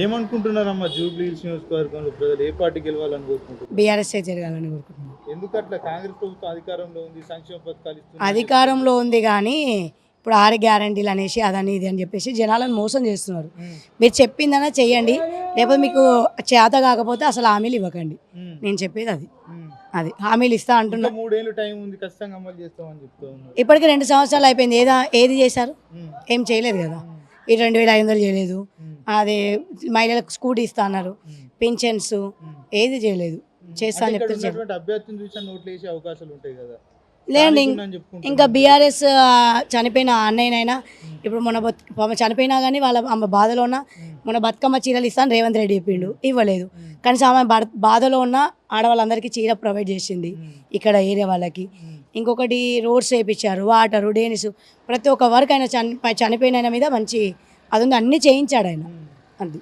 ఏమనుకుంటున్నారమ్మా Jubilee hills నియోజకవర్గంలో ప్రజలు ఏ party గెలవాలని కోరుకుంటున్నారు? బీఆర్ఎస్ఏ జరగాలని ఎందుకు అట్లా? కాంగ్రెస్ ప్రభుత్వం అధికారంలో ఉంది సంక్షేమ పథకాలు ఇస్తుంది అధికారంలో ఉంది కానీ ఇప్పుడు ఆరు గ్యారంటీలు అనేసి అదని ఇది అని చెప్పేసి జనాలను మోసం చేస్తున్నారు. మీరు చెప్పిందన్నా చెయ్యండి లేకపోతే మీకు చేత కాకపోతే అసలు హామీలు ఇవ్వకండి. నేను చెప్పేది అది. అది హామీలు ఇస్తా అంటున్నా. మూడేళ్ళు టైం ఉంది ఖచ్చితంగా అమలు చేస్తామని చెప్తా ఇప్పటికి రెండు సంవత్సరాలు అయిపోయింది. ఏదా ఏది చేశారు? ఏం చేయలేదు కదా. ఈ రెండు వేల ఐదు వందలు చేయలేదు. అదే మహిళలకు స్కూటీ ఇస్తా అన్నారు. పెన్షన్స్. ఏది చేయలేదు. చేస్తా అని అంటే ఇక్కడ చెప్తే చెప్ప- ఉన్నటువంటి అభ్యర్థిని చూసి నోట్లు వేసే అవకాశాలు ఉంటాయి కదా. లేదండి. ఇంకా బీఆర్ఎస్ చనిపోయిన అన్నయ్యనైనా ఇప్పుడు మన బతు చనిపోయినా కానీ వాళ్ళ ఆమె బాధలో ఉన్న మన బతుకమ్మ చీరలు ఇస్తాను రేవంత్ రెడ్డి చెప్పిండు. ఇవ్వలేదు. కనీసం ఆమె బాధలో ఉన్న ఆడవాళ్ళందరికీ చీర ప్రొవైడ్ చేసింది ఇక్కడ ఏరియా వాళ్ళకి. ఇంకొకటి రోడ్స్ వేయించారు వాటరు డేనిస్. ప్రతి ఒక్క వర్క్ ఆయన చని చనిపోయిన ఆయన మీద మంచి అది ఉంది అన్నీ చేయించాడు ఆయన. అది.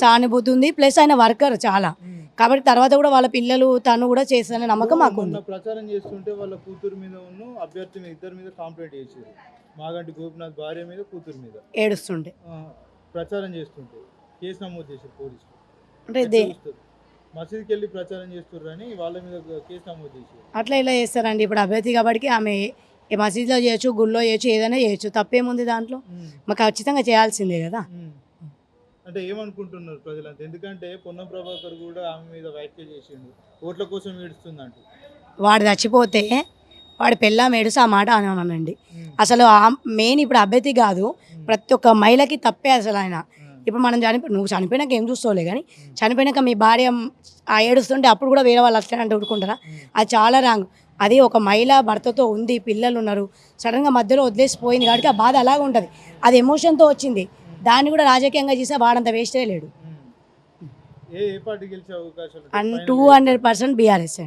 సానుభూతి ఉంది ప్లస్ ఆయన వర్కర్ చాలా. కాబట్టి తర్వాత కూడా వాళ్ళ పిల్లలు తను కూడా చేస్తానే నమ్మకం మాకు ప్రచారం చేస్తుంటే వాళ్ళ కూతురు మీద ఉన్న అభ్యర్థి మీద ఇద్దరి మీద కంప్లైంట్ చేశారు. మాగంటి గోపినాథ్ భార్య మీద కూతురు మీద. ఏడుస్తుండే. ప్రచారం చేస్తుంటే కేసు నమోదు చేశారు పోలీసులు. అంటే. మసీదుకి వెళ్ళి ప్రచారం చేస్తారు అని వాళ్ళ మీద కేసు నమోదు చేశారు. అట్లా ఇలా చేస్తారండి? ఇప్పుడు అభ్యర్థి కాబట్టి ఆమె మసీదులో చేయొచ్చు గుళ్ళో చేయొచ్చు ఏదైనా చేయొచ్చు. తప్పేముంది దాంట్లో? మాకు ఖచ్చితంగా చేయాల్సిందే కదా. అంటే ఏమనుకుంటున్నారు ప్రజలంతా? ఎందుకంటే పొన్నం ప్రభాకర్ కూడా ఆమె మీద వ్యాఖ్య చేసిండు. ఓట్ల కోసం ఏడుస్తుందంట. వాడు చచ్చిపోతే వాడి పెళ్ళాం ఏడుసు ఆ మాట అనండి అసలు మెయిన్ ఇప్పుడు అభ్యర్థి కాదు ప్రతి ఒక్క మహిళకి తప్పే అసలు ఆయన. ఇప్పుడు మనం చనిపో నువ్వు చనిపోయినాక ఏం చూస్తావులే కానీ చనిపోయినాక మీ భార్య ఆ ఏడుస్తుంటే అప్పుడు కూడా వేరే వాళ్ళు అట్లా ఊరుకుంటారా? అది చాలా రాంగ్. అది ఒక మహిళ భర్తతో ఉంది పిల్లలు ఉన్నారు సడన్గా మధ్యలో వదిలేసిపోయింది కాబట్టి ఆ బాధ అలాగే ఉంటుంది అది ఎమోషన్తో వచ్చింది. దాన్ని కూడా రాజకీయంగా చేస్తే వాడంత వేస్టే లేడు. And? Two hundred percent BRS